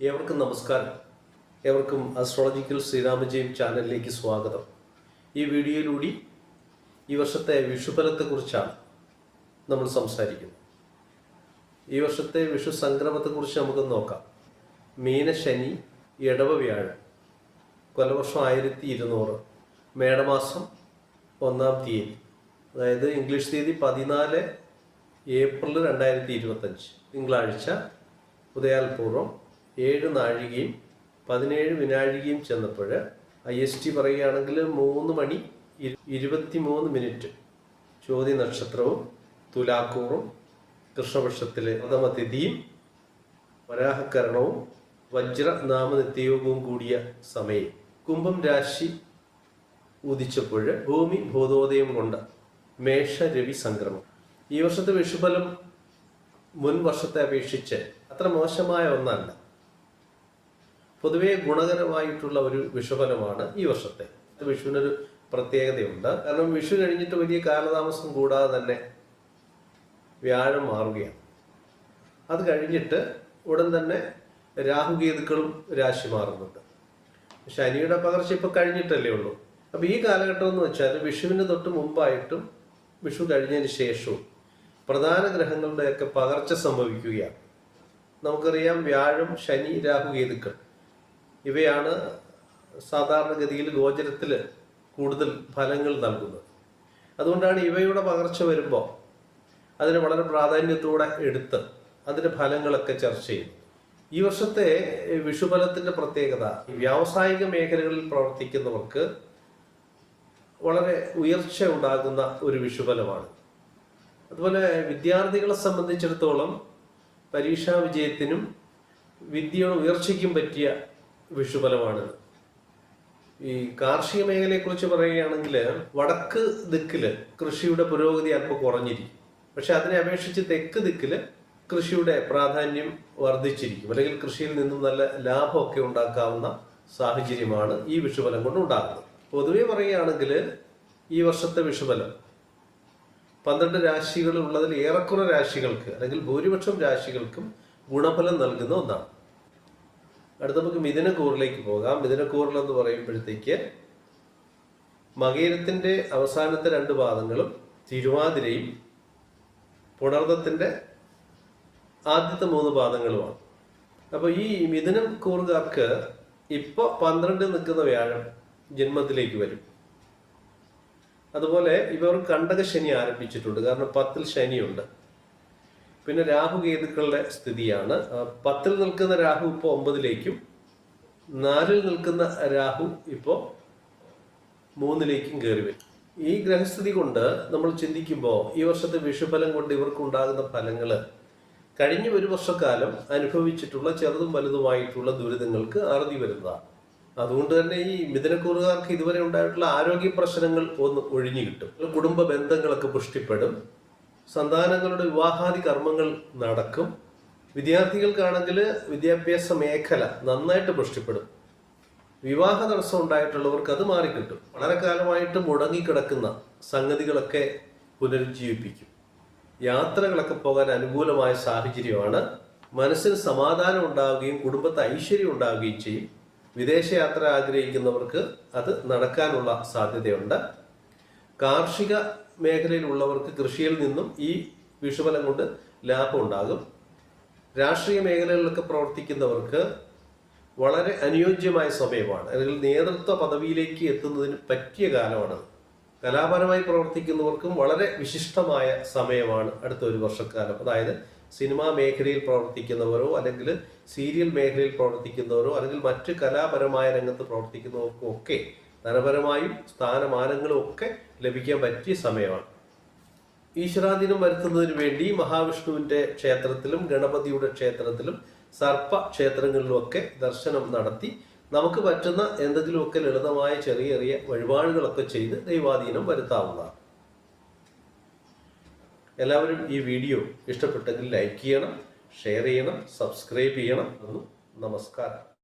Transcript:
ഏവർക്കും നമസ്കാരം. ഏവർക്കും അസ്ട്രോളജിക്കൽ ശ്രീരാമജയം ചാനലിലേക്ക് സ്വാഗതം. ഈ വീഡിയോയിലൂടെ ഈ വർഷത്തെ വിഷുഫലത്തെക്കുറിച്ചാണ് നമ്മൾ സംസാരിക്കുന്നത്. ഈ വർഷത്തെ വിഷു സംക്രമത്തെക്കുറിച്ച് നമുക്ക് നോക്കാം. മീനശനി ഇടവ വ്യാഴം. കൊലവർഷം ആയിരത്തി ഇരുന്നൂറ് മേടമാസം ഒന്നാം തീയതി. അതായത് ഇംഗ്ലീഷ് തീയതി പതിനാല് ഏപ്രിൽ രണ്ടായിരത്തി ഇരുപത്തഞ്ച് തിങ്കളാഴ്ച ഉദയാൽപൂർവം ഏഴ് നാഴികയും പതിനേഴ് വിനാഴികയും ചെന്നപ്പോൾ ഐ എസ് ടി പറയുകയാണെങ്കിൽ മൂന്ന് മണി ഇരു- ഇരുപത്തി മൂന്ന് മിനിറ്റ്. ചോദ്യ നക്ഷത്രവും തുലാക്കൂറും കൃഷ്ണപക്ഷത്തിലെ പ്രഥമതിഥിയും വരാഹകരണവും വജ്ര നാമനിത്യയോഗവും കൂടിയ സമയം. കുംഭം രാശി ഉദിച്ചപ്പോൾ ഭൂമി ഭൂതോദയം കൊണ്ട് മേഷ രവി സംക്രമം. ഈ വർഷത്തെ വിഷുഫലം മുൻ വർഷത്തെ അപേക്ഷിച്ച് അത്ര മോശമായ ഒന്നല്ല. പൊതുവേ ഗുണകരമായിട്ടുള്ള ഒരു വിഷുഫലമാണ് ഈ വർഷത്തെ. വിഷുവിനൊരു പ്രത്യേകതയുണ്ട്. കാരണം വിഷു കഴിഞ്ഞിട്ട് വലിയ കാലതാമസം കൂടാതെ തന്നെ വ്യാഴം മാറുകയാണ്. അത് കഴിഞ്ഞിട്ട് ഉടൻ തന്നെ രാഹുകേതുക്കളും രാശി മാറുന്നുണ്ട്. ശനിയുടെ പകർച്ച ഇപ്പൊ കഴിഞ്ഞിട്ടല്ലേ ഉള്ളൂ. അപ്പൊ ഈ കാലഘട്ടം എന്ന് വെച്ചാൽ വിഷുവിന് തൊട്ട് മുമ്പായിട്ടും വിഷു കഴിഞ്ഞതിന് ശേഷവും പ്രധാന ഗ്രഹങ്ങളുടെയൊക്കെ പകർച്ച സംഭവിക്കുകയാണ്. നമുക്കറിയാം വ്യാഴം ശനി രാഹുകേതുക്കൾ. ഇവയാണ് സാധാരണഗതിയിൽ ഗോചരത്തിൽ കൂടുതൽ ഫലങ്ങൾ നൽകുന്നത്. അതുകൊണ്ടാണ് ഇവയുടെ പകർച്ച വരുമ്പോൾ അതിന് വളരെ പ്രാധാന്യത്തോടെ എടുത്ത് അതിന്റെ ഫലങ്ങളൊക്കെ ചർച്ച ചെയ്യും ഈ വർഷത്തെ വിഷുഫലത്തിന്റെ പ്രത്യേകത വ്യാവസായിക മേഖലകളിൽ പ്രവർത്തിക്കുന്നവർക്ക് വളരെ ഉയർച്ച ഉണ്ടാകുന്ന ഒരു വിഷുഫലമാണ്. അതുപോലെ വിദ്യാർത്ഥികളെ സംബന്ധിച്ചിടത്തോളം പരീക്ഷാ വിജയത്തിനും വിദ്യയുടെ ഉയർച്ചയ്ക്കും പറ്റിയ വിഷുഫലമാണിത് ഈ കാർഷിക മേഖലയെക്കുറിച്ച് പറയുകയാണെങ്കിൽ വടക്ക് ദിക്കിൽ കൃഷിയുടെ പുരോഗതി അല്പം കുറഞ്ഞിരിക്കും. പക്ഷെ അതിനെ അപേക്ഷിച്ച് തെക്ക് ദിക്കിൽ കൃഷിയുടെ പ്രാധാന്യം വർദ്ധിച്ചിരിക്കും. അല്ലെങ്കിൽ കൃഷിയിൽ നിന്നും നല്ല ലാഭമൊക്കെ ഉണ്ടാക്കാവുന്ന സാഹചര്യമാണ് ഈ വിഷുഫലം കൊണ്ട് ഉണ്ടാകുന്നത്. പൊതുവെ പറയുകയാണെങ്കിൽ ഈ വർഷത്തെ വിഷുഫലം പന്ത്രണ്ട് രാശികളിൽ ഉള്ളതിൽ ഏറെക്കുറെ രാശികൾക്ക് അല്ലെങ്കിൽ ഭൂരിപക്ഷം രാശികൾക്കും ഗുണഫലം നൽകുന്ന ഒന്നാണ്. അടുത്ത നമുക്ക് മിഥുനക്കൂറിലേക്ക് പോകാം. മിഥുനക്കൂറിൽ എന്ന് പറയുമ്പോഴത്തേക്ക് മകീരത്തിന്റെ അവസാനത്തെ രണ്ട് പാദങ്ങളും തിരുവാതിരയും പുണർദത്തിന്റെ ആദ്യത്തെ മൂന്ന് പാദങ്ങളുമാണ്. അപ്പോൾ ഈ മിഥുനം കൂറുകാർക്ക് ഇപ്പൊ പന്ത്രണ്ട് നിൽക്കുന്ന വ്യാഴം ജന്മത്തിലേക്ക് വരും. അതുപോലെ ഇവർ കണ്ടക ശനി ആരംഭിച്ചിട്ടുണ്ട്. കാരണം പത്തിൽ ശനിയുണ്ട്. പിന്നെ രാഹു കേതുക്കളുടെ സ്ഥിതിയാണ് പത്തിൽ നിൽക്കുന്ന രാഹു ഇപ്പോൾ ഒമ്പതിലേക്കും നാലിൽ നിൽക്കുന്ന രാഹു ഇപ്പോൾ മൂന്നിലേക്കും കയറി വരും. ഈ ഗ്രഹസ്ഥിതി കൊണ്ട് നമ്മൾ ചിന്തിക്കുമ്പോൾ ഈ വർഷത്തെ വിഷുഫലം കൊണ്ട് ഇവർക്കുണ്ടാകുന്ന ഫലങ്ങൾ കഴിഞ്ഞ ഒരു വർഷക്കാലം അനുഭവിച്ചിട്ടുള്ള ചെറുതും വലുതുമായിട്ടുള്ള ദുരിതങ്ങൾക്ക് അറുതി വരുന്നതാണ്. അതുകൊണ്ട് തന്നെ ഈ മിഥുനക്കൂറുകാർക്ക് ഇതുവരെ ഉണ്ടായിട്ടുള്ള ആരോഗ്യ പ്രശ്നങ്ങൾ ഒന്ന് ഒഴിഞ്ഞു കിട്ടും. കുടുംബ ബന്ധങ്ങളൊക്കെ പുഷ്ടിപ്പെടും. സന്താനങ്ങളുടെ വിവാഹാദി കർമ്മങ്ങൾ നടക്കും. വിദ്യാർത്ഥികൾക്കാണെങ്കിൽ വിദ്യാഭ്യാസ മേഖല നന്നായിട്ട് പുഷ്ടിപ്പെടും. വിവാഹ തടസ്സം ഉണ്ടായിട്ടുള്ളവർക്ക് അത് മാറിക്കിട്ടും. വളരെ കാലമായിട്ട് മുടങ്ങിക്കിടക്കുന്ന സംഗതികളൊക്കെ പുനരുജ്ജീവിപ്പിക്കും. യാത്രകളൊക്കെ പോകാൻ അനുകൂലമായ സാഹചര്യമാണ്. മനസ്സിന് സമാധാനം ഉണ്ടാവുകയും കുടുംബത്തെ ഐശ്വര്യം ഉണ്ടാവുകയും ചെയ്യും. വിദേശയാത്ര ആഗ്രഹിക്കുന്നവർക്ക് അത് നടക്കാനുള്ള സാധ്യതയുണ്ട്. കാർഷിക മേഖലയിലുള്ളവർക്ക് കൃഷിയിൽ നിന്നും ഈ വിഷുഫലം കൊണ്ട് ലാഭം ഉണ്ടാകും. രാഷ്ട്രീയ മേഖലകളിലൊക്കെ പ്രവർത്തിക്കുന്നവർക്ക് വളരെ അനുയോജ്യമായ സമയമാണ്. അല്ലെങ്കിൽ നേതൃത്വ പദവിയിലേക്ക് എത്തുന്നതിന് പറ്റിയ കാലമാണ്. കലാപരമായി പ്രവർത്തിക്കുന്നവർക്കും വളരെ വിശിഷ്ടമായ സമയമാണ് അടുത്ത ഒരു വർഷക്കാലം. അതായത് സിനിമാ മേഖലയിൽ പ്രവർത്തിക്കുന്നവരോ അല്ലെങ്കിൽ സീരിയൽ മേഖലയിൽ പ്രവർത്തിക്കുന്നവരോ അല്ലെങ്കിൽ മറ്റ് കലാപരമായ രംഗത്ത് പ്രവർത്തിക്കുന്നവർക്കും ഒക്കെ ധനപരമായും സ്ഥാനമാനങ്ങളും ഒക്കെ ലഭിക്കാൻ പറ്റിയ സമയമാണ്. ഈശ്വരാധീനം വരുത്തുന്നതിന് വേണ്ടി മഹാവിഷ്ണുവിന്റെ ക്ഷേത്രത്തിലും ഗണപതിയുടെ ക്ഷേത്രത്തിലും സർപ്പ ക്ഷേത്രങ്ങളിലും ഒക്കെ ദർശനം നടത്തി നമുക്ക് പറ്റുന്ന എന്തെങ്കിലുമൊക്കെ ലളിതമായ ചെറിയ ചെറിയ വഴിപാടുകളൊക്കെ ചെയ്ത് ദൈവാധീനം വരുത്താവുന്നതാണ്. എല്ലാവരും ഈ വീഡിയോ ഇഷ്ടപ്പെട്ടെങ്കിൽ ലൈക്ക് ചെയ്യണം ഷെയർ ചെയ്യണം സബ്സ്ക്രൈബ് ചെയ്യണം. നമസ്കാരം.